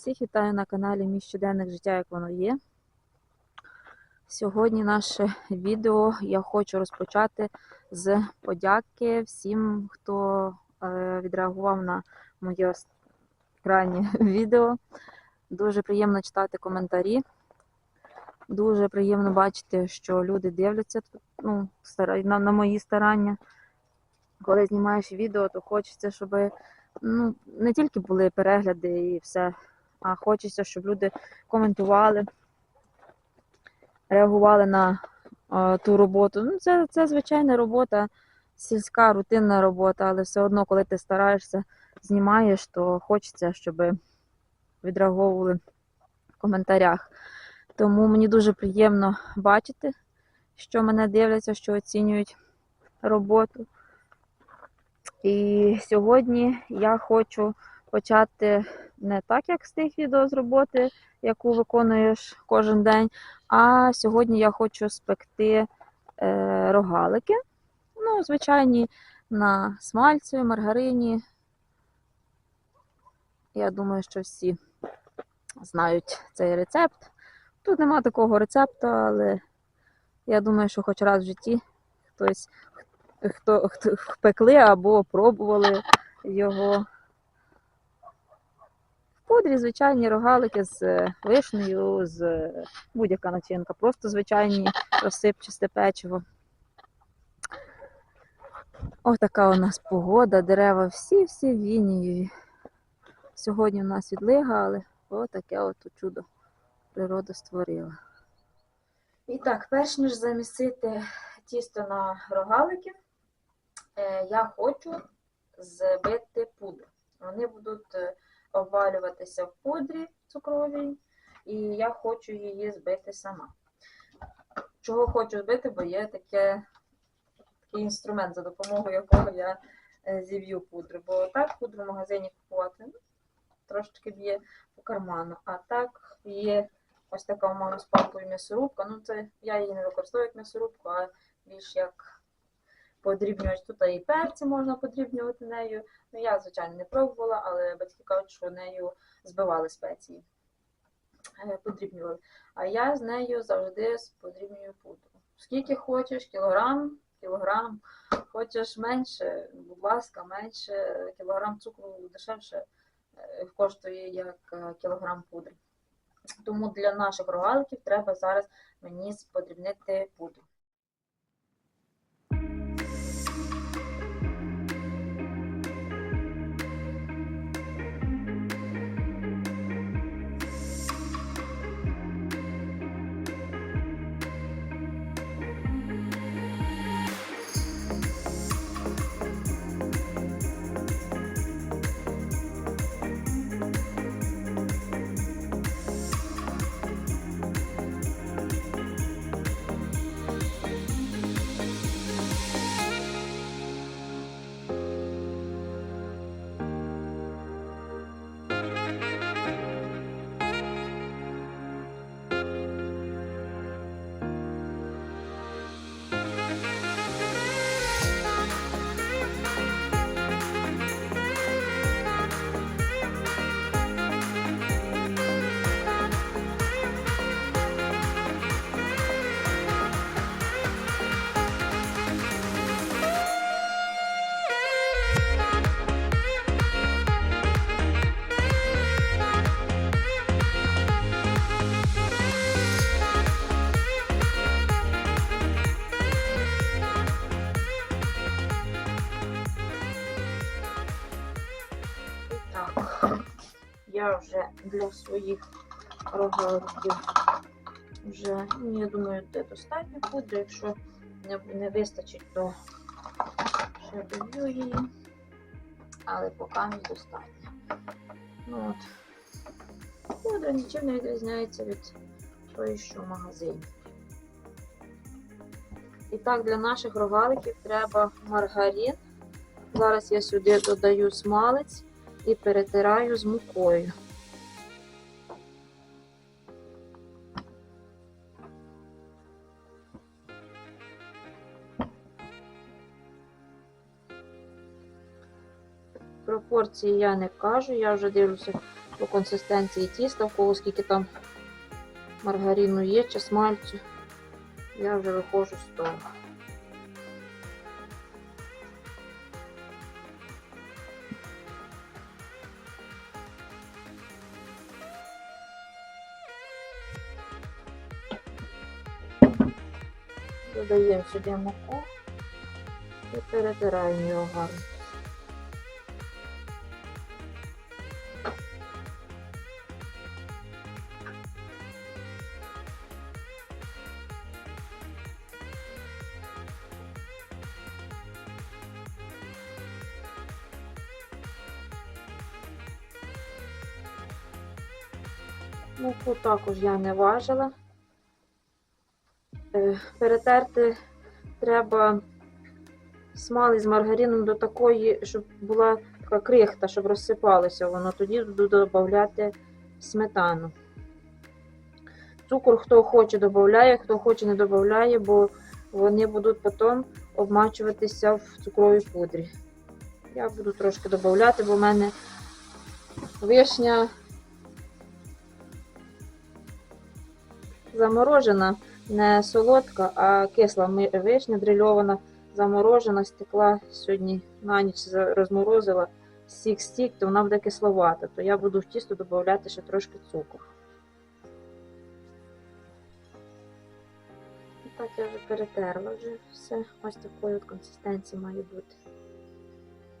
Всіх вітаю на каналі Мій щоденник життя, як воно є. Сьогодні наше відео я хочу розпочати з подяки всім, хто е, відреагував на моє крайнє відео. Дуже приємно читати коментарі. Дуже приємно бачити, що люди дивляться ну, на, на мої старання. Коли знімаєш відео, то хочеться, щоб ну, не тільки були перегляди і все, а хочеться, щоб люди коментували, реагували на е, ту роботу. Ну, це, це звичайна робота, сільська, рутинна робота, але все одно, коли ти стараєшся, знімаєш, то хочеться, щоб відреаговували в коментарях. Тому мені дуже приємно бачити, що мене дивляться, що оцінюють роботу. І сьогодні я хочу почати не так, як з тих відео з роботи, яку виконуєш кожен день. А сьогодні я хочу спекти е, рогалики. Ну, звичайні на смальці, маргарині. Я думаю, що всі знають цей рецепт. Тут нема такого рецепту, але я думаю, що хоч раз в житті хтось хто, хто пекли або пробували його. В пудрі звичайні рогалики з е, вишнею, з е, будь-яка начинка, просто звичайні розсипчасте печиво. Ось така у нас погода, дерева всі-всі вінієві. Сьогодні у нас відлига, але отаке от чудо природа створила. І так, перш ніж замісити тісто на рогалики, е, я хочу збити пудру. Вони будуть обвалюватися в пудрі цукровій, і я хочу її збити сама. Чого хочу збити, бо є таке, такий інструмент, за допомогою якого я е, зів'ю пудру. Бо так пудру в магазині купувати ну, трошечки б'є по карману. А так є ось така у мене з палкою м'ясорубка. Ну, це я її не використовую як м'ясорубку, а більш як подрібнювач. Тут і перці можна подрібнювати нею. Ну, я, звичайно, не пробувала, але батьки кажуть, що нею збивали спеції, е, подрібнювали. А я з нею завжди подрібнюю пудру. Скільки хочеш, кілограм, кілограм, хочеш менше, будь ласка, менше, кілограм цукру дешевше е, коштує як е, кілограм пудри. Тому для наших рогаликів треба зараз мені подрібнити пудру. Для своїх рогаликів вже, ну, я думаю, це достатньо пудри. Якщо не вистачить, то ще доб'ю її. Але поки не достатньо. Ну от, пудра нічим не відрізняється від тої, що в магазині. І так, для наших рогаликів треба маргарин. Зараз я сюди додаю смалець і перетираю з мукою. Пропорції я не кажу, я вже дивлюся по консистенції тіста, в кого скільки там маргарину є чи смальцю. Я вже виходжу з того. Додаємо сюди муку і перетираємо його гарно. Також я не важила. Е, Перетерти треба смали з маргарином до такої, щоб була така крихта, щоб розсипалося воно. Тоді буду додати сметану. Цукор хто хоче додає, хто хоче не додає, бо вони будуть потім обмачуватися в цукровій пудрі. Я буду трошки додати, бо в мене вишня заморожена, не солодка, а кисла вишня дрильована, заморожена, стекла сьогодні на ніч розморозила, сік стік, то вона буде кисловата, то я буду в тісто додати ще трошки цукру. І Так, я вже перетерла вже все. Ось такої от консистенції має бути.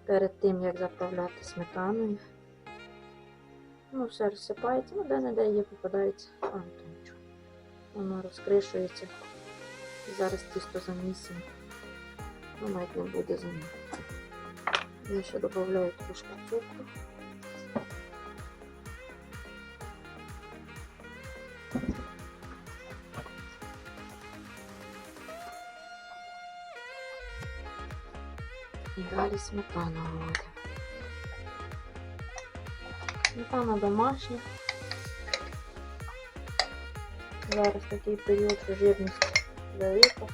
Перед тим, як заправляти сметаною. Ну, все розсипається, ну де-не-де є попадається. А. Воно розкришується. Зараз тісто замісимо. Ну, навіть не буде заміти. Я ще додаю трошки цукру. І далі сметану вводимо. Сметана домашня. Зараз такий період, жирність велика.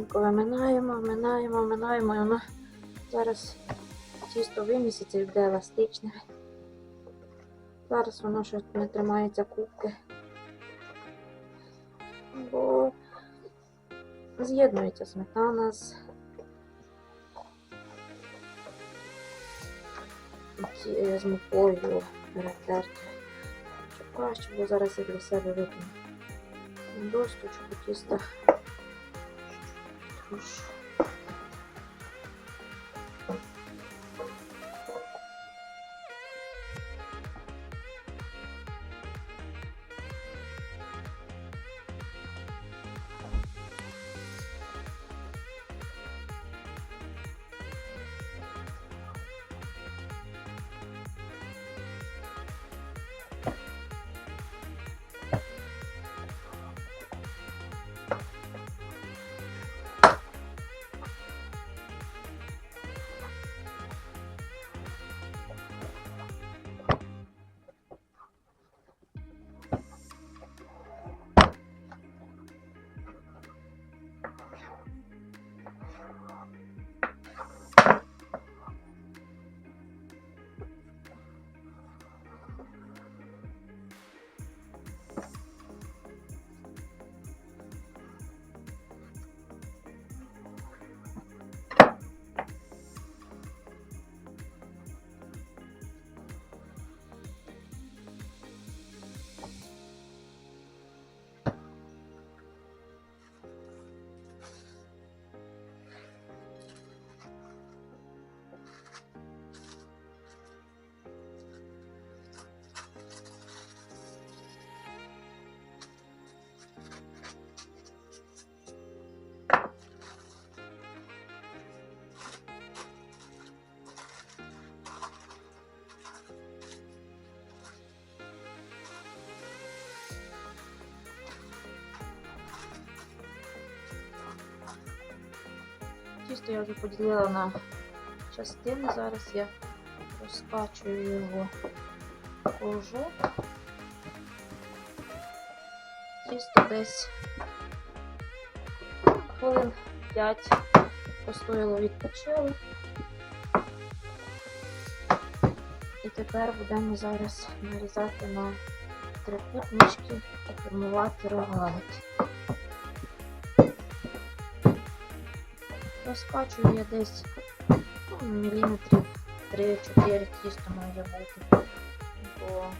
Потихеньку виминаємо, виминаємо, виминаємо, і воно зараз тісто виміситься і буде еластичне. Зараз воно ще не тримається кубки. бо з'єднується сметана з, з мукою перетертою. Щоб краще, бо зараз я для себе викину досточку тіста. pues тісто я вже поділила на частини. Зараз я розкачую його кружок. Тісто десь хвилин 5 постояло відпочило. І тепер будемо зараз нарізати на трикутнички та формувати рогалики. Розкачую я десь ну, міліметрів 3-4 тісто має бути, бо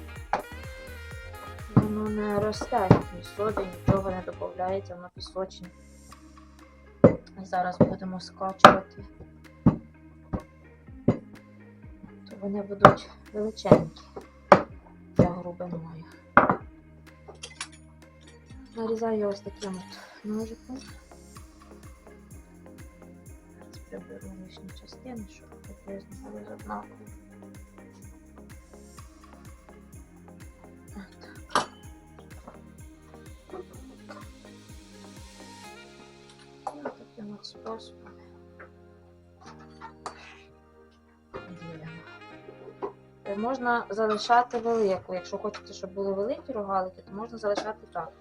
воно не росте, ні соди, нічого не додається, воно пісочне. Зараз будемо скачувати. То вони будуть величенькі за глибиною. Нарізаю ось таким от ножиком. Лишні частини, щоб приблизно були однакові. Отак. І таким от способом ділимо. Е, Можна залишати велику. Якщо хочете, щоб були великі рогалики, то можна залишати так.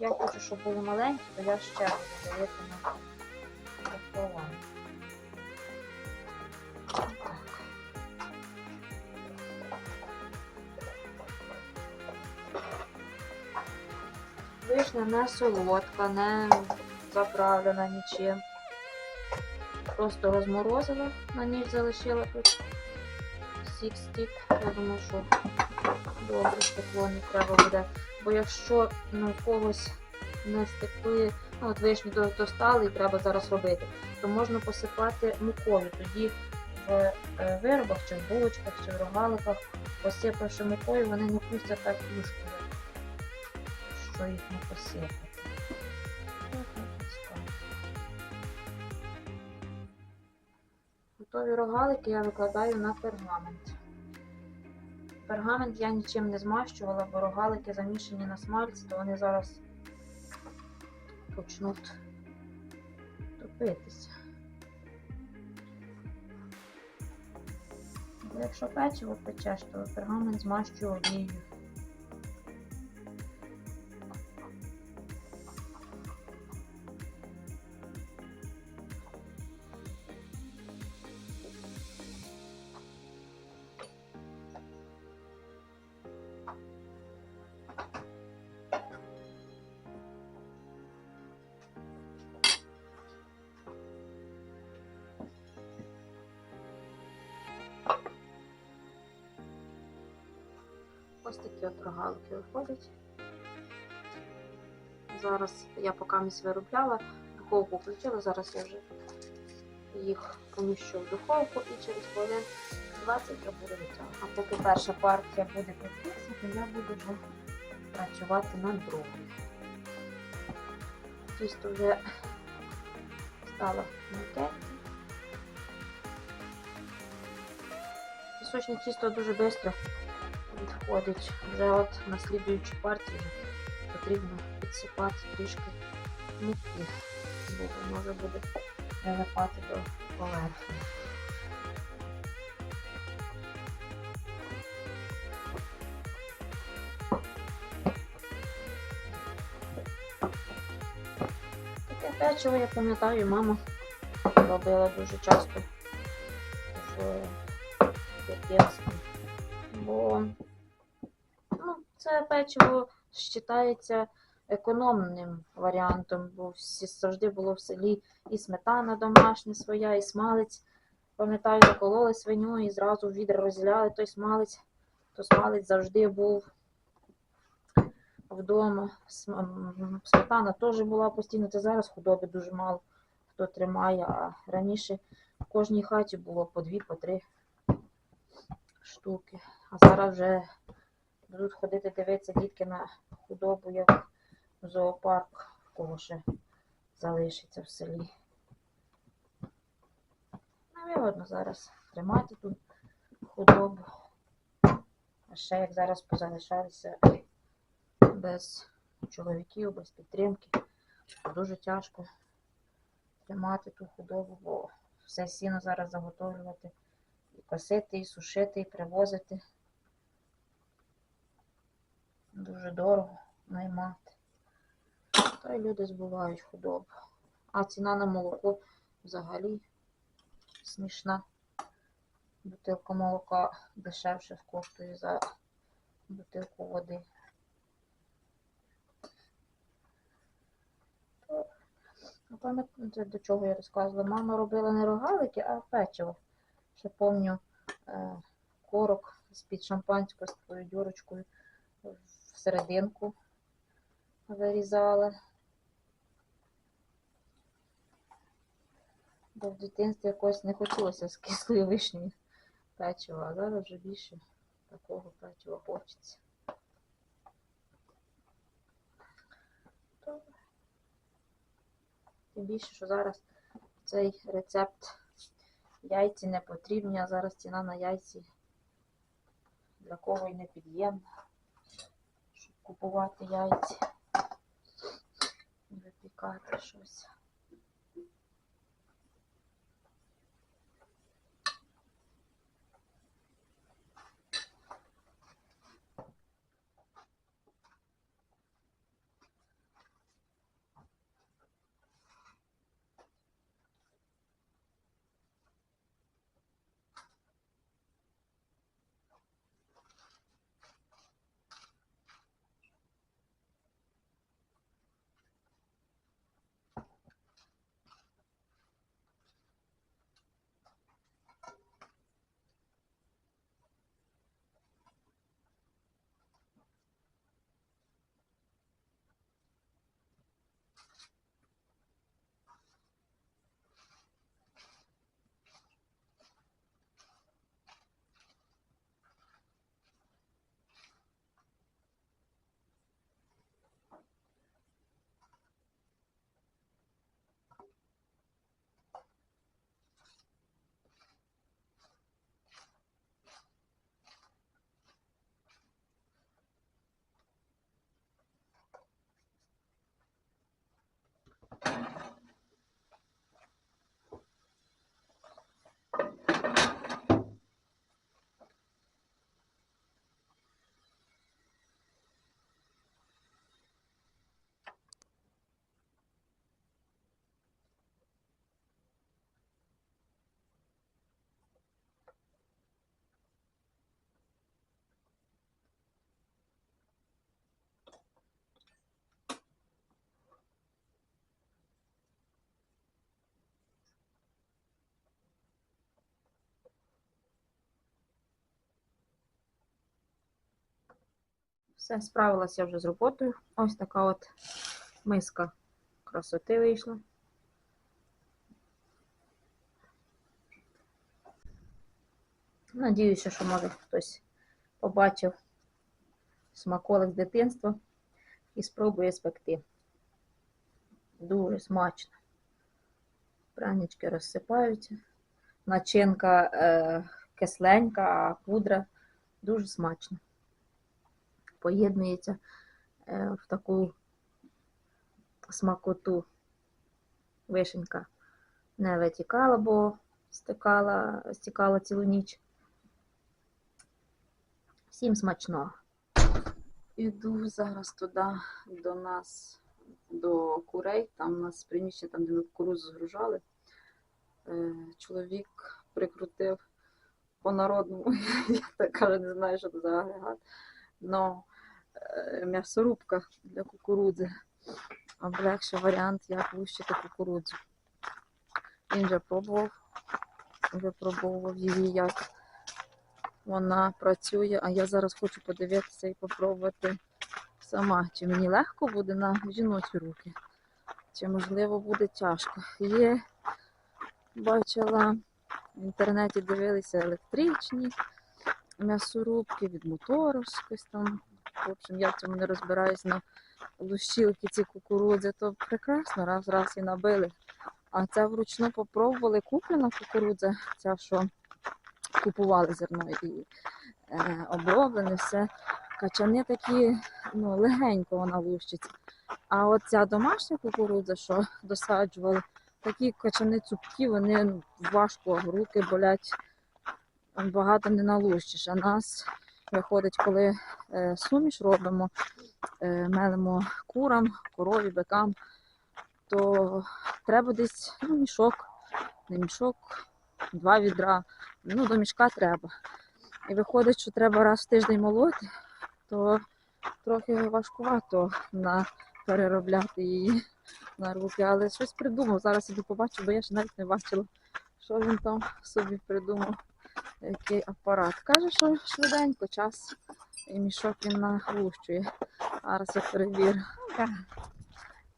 Я хочу, щоб були маленькі, то я ще велику на. Так. Вишня не солодка, не заправлена нічим. Просто розморозила, на ніч залишила тут сік стік. Я думаю, що добре стекло не треба буде. Бо якщо ну, когось не стекли, ну от вишні достали і треба зараз робити, то можна посипати мукою. Тоді в е, виробах, чи в булочках, чи в рогаликах, посипавши мукою, вони не пустять так юшкою, що їх не посипати. Ну. Готові рогалики я викладаю на пергамент. Пергамент я нічим не змащувала, бо рогалики замішані на смальці, то вони зараз почнуть топитися. Якщо печиво печеш, то пергамент змащую олією. Такі виходять. Зараз я поки місь виробляла, духовку включила, зараз я вже їх поміщу в духовку і через хвилин 20 я буду витягувати. А поки перша партія буде підписана, я буду працювати над другою. Тісто вже стало м'яке. Пісочне тісто дуже швидко відходить. Вже от на слідуючу партію потрібно підсипати трішки муки, бо вже буде прилипати до поверхні. Таке печиво, я пам'ятаю, мама робила дуже часто це печиво вважається економним варіантом, бо всі завжди було в селі і сметана домашня своя, і смалець. Пам'ятаю, закололи свиню і зразу в відра розділяли той смалець, то смалець завжди був вдома. Сметана теж була постійно, це зараз худоби дуже мало хто тримає, а раніше в кожній хаті було по дві, по три штуки. А зараз вже будуть ходити дивитися дітки на худобу, як в зоопарк, в кого ще залишиться в селі. Невигодно зараз тримати тут худобу. А ще як зараз позалишалися без чоловіків, без підтримки, дуже тяжко тримати ту худобу, бо все сіно зараз заготовлювати, і косити, і сушити, і привозити. Дуже дорого наймати. Та й люди збувають худобу. А ціна на молоко взагалі смішна. Бутилка молока дешевше коштує за бутилку води. Пам'ятаєте, до чого я розказувала? Мама робила не рогалики, а печиво. Ще помню е, корок з-під шампанського з такою дюрочкою в серединку вирізала. Бо в дитинстві якось не хотілося з кислою вишнею печиво, а зараз вже більше такого печива хочеться. Тим більше, що зараз цей рецепт яйці не потрібні, а зараз ціна на яйці для кого й не під'ємна, купувати яйця, випікати щось. Все, справилася вже з роботою. Ось така от миска красоти вийшла. Надіюся, що може хтось побачив смаколик з дитинства і спробує спекти. Дуже смачно. Пранічки розсипаються. Начинка е, кисленька, а пудра дуже смачна поєднується е, в таку смакоту. Вишенька не витікала, бо стикала, стікала цілу ніч. Всім смачного. Іду зараз туди до нас, до курей. Там у нас приміщення, там, де ми кукурудзу згружали. Е, Чоловік прикрутив по народному, я так кажу, не знаю, що це за агрегат. Но е, м'ясорубка для кукурудзи. Облегший варіант, як лущити кукурудзу. Він вже пробував, випробовував її, як вона працює, а я зараз хочу подивитися і попробувати сама, чи мені легко буде на жіночі руки, чи можливо буде тяжко. Є, бачила в інтернеті дивилися електричні м'ясорубки від мотору, щось там. В общем, я в цьому не розбираюсь на лущилки ці кукурудзи, то прекрасно, раз раз і набили. А це вручну попробували куплена кукурудза, ця, що купували зерно і е, оброблене, все. Качани такі, ну, легенько вона лущиться. А от ця домашня кукурудза, що досаджували, такі качани цупкі, вони важко, руки болять, багато не налущиш. А нас виходить, коли е, суміш робимо, е, мелимо курам, корові, бикам, то треба десь ну, мішок, не мішок, два відра. Ну, до мішка треба. І виходить, що треба раз в тиждень молоти, то трохи важкувато на переробляти її на руки. Але щось придумав. Зараз іду побачу, бо я ще навіть не бачила, що він там собі придумав, який апарат. Каже, що швиденько час і мішок він наглущує. Зараз я перевірю.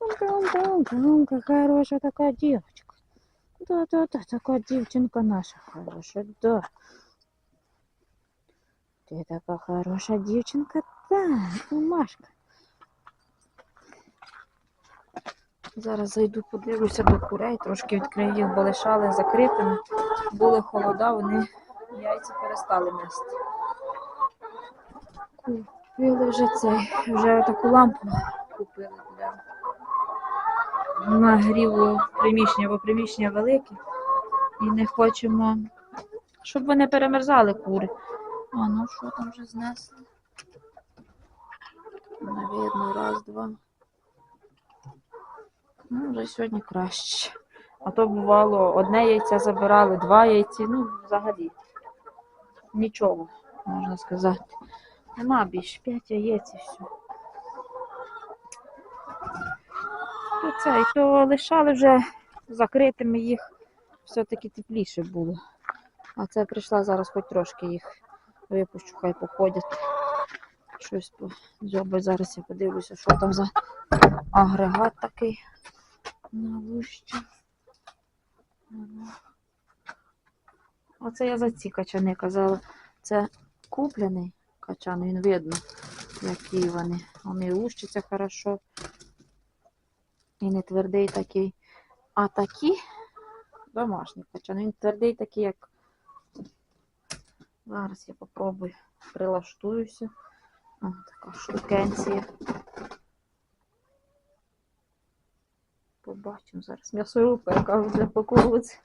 Умка, умка, умка, умка, хороша така дівчинка. Да, да, да, така дівчинка наша хороша, да. Ти така хороша дівчинка, так, Машка. Зараз зайду, подивлюся до курей, трошки відкрию їх, бо лишали закритими. Були холода, вони яйця перестали нести. Купили вже цей, вже таку лампу купили для нагріву приміщення, бо приміщення велике. І не хочемо, щоб вони перемерзали кури. А ну що там вже знесли? Не видно, раз, два. Ну, вже сьогодні краще. А то бувало, одне яйце забирали, два яйці, ну, взагалі. Нічого, можна сказати. Нема більше, п'ять яєць і все. То це, і то лишали вже закритими їх, все-таки тепліше було. А це прийшла зараз хоч трошки їх випущу, хай походять. Щось позьобать. Зараз я подивлюся, що там за агрегат такий. Навіщо? Оце я за ці качани казала. Це куплений качан, він видно, які вони. Вони лущаться хорошо. І не твердий такий. А такі домашні качани. Він твердий такий, як. Зараз я попробую прилаштуюся. О, така штукенція. Побачимо зараз м'ясорубка, яка вже по кукурудзі.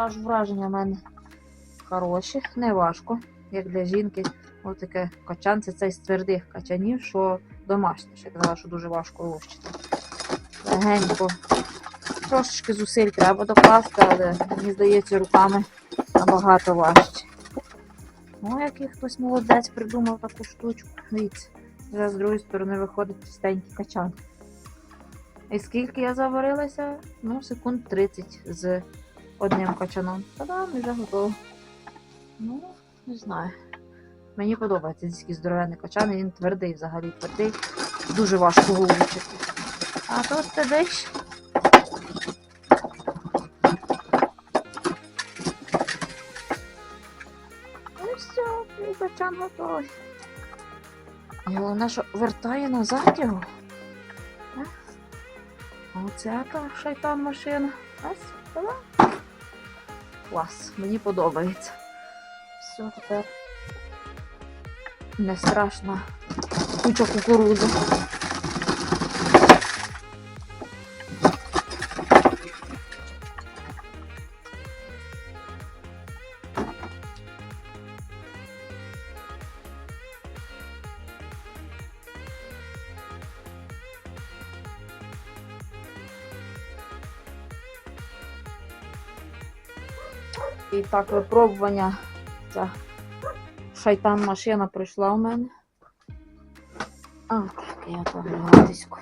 Я враження в мене хороші, не важко, як для жінки. Ось таке качан, це з твердих качанів, що домашній. Ще казала, що дуже важко лущити. Легенько. Трошечки зусиль треба докласти, але мені здається, руками набагато важче. Ну, який хтось молодець придумав таку штучку. Дивіться, вже з другої сторони виходить чистенький качан. І скільки я заварилася? Ну, секунд 30 з одним качаном. Та-дам, і вже готово. Ну, не знаю. Мені подобається такий здоровенний качан, і він твердий взагалі твердий. Дуже важко вилучити. А тут ти десь. Ну все, мій качан готовий. І головне, що вертає назад його. Е? Оце та шайтан машина. Ось, та Клас, мені подобається. Все, тепер не страшна куча кукурудзи. І так, випробування. Ця шайтан машина прийшла у мене. А, так, я погріватиську.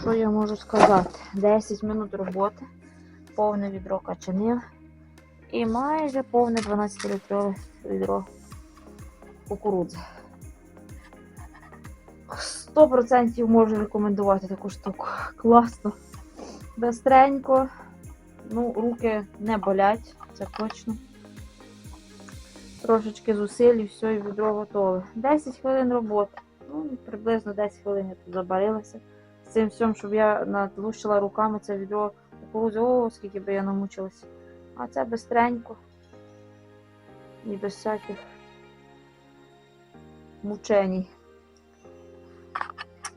Що я можу сказати? 10 минут роботи, повне відро качанів і майже повне 12-літрове відро кукурудзи. 100% можу рекомендувати таку штуку. Класно. Бестренько. Ну, руки не болять, це точно. Трошечки зусиль і все, і відро готове. 10 хвилин роботи. Ну, приблизно 10 хвилин я тут забарилася. З цим всім, щоб я надлущила руками це відро кукурудзи. О, скільки би я намучилася. А це бистренько. І без всяких мученій.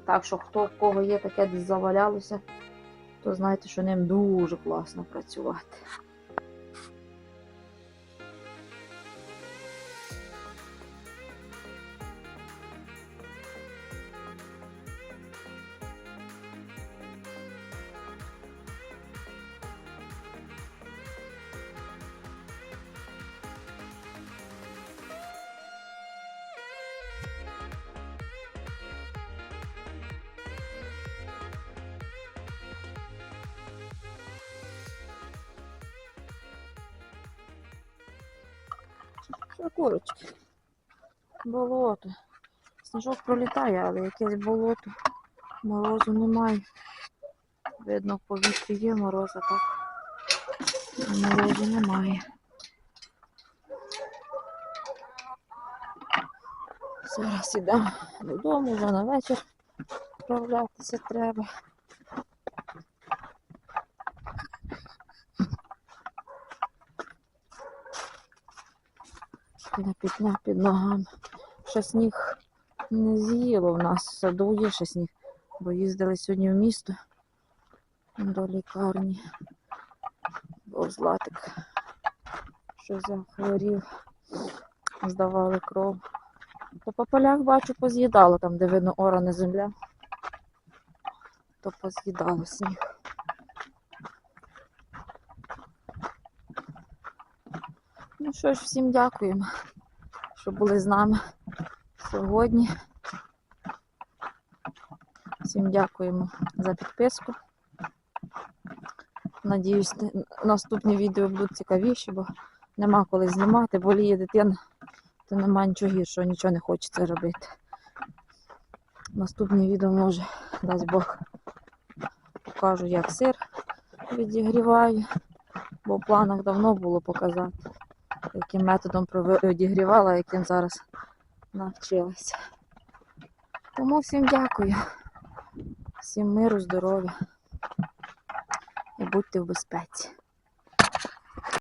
Так що, хто в кого є таке десь завалялося, то знайте, що ним дуже класно працювати. Що? Болото. Сніжок пролітає, але якесь болото. Морозу немає. Видно, в повітрі є мороз, а так морозу немає. Зараз ідемо додому, вже на вечір відправлятися треба. Піна пітня під ногами. Ще сніг не з'їло в нас. В саду ще сніг, бо їздили сьогодні в місто до лікарні. Бо златик що захворів, здавали кров. То по полях бачу поз'їдало там, де видно орана земля. То поз'їдало сніг. Ну що ж, всім дякуємо, що були з нами сьогодні. Всім дякуємо за підписку. Надіюсь, наступні відео будуть цікавіші, бо нема коли знімати, боліє дитина, то нема нічого гіршого, нічого не хочеться робити. Наступні відео може, дасть Бог, покажу, як сир відігріваю, бо в планах давно було показати яким методом відігрівала, яким зараз навчилася. Тому всім дякую. Всім миру, здоров'я і будьте в безпеці.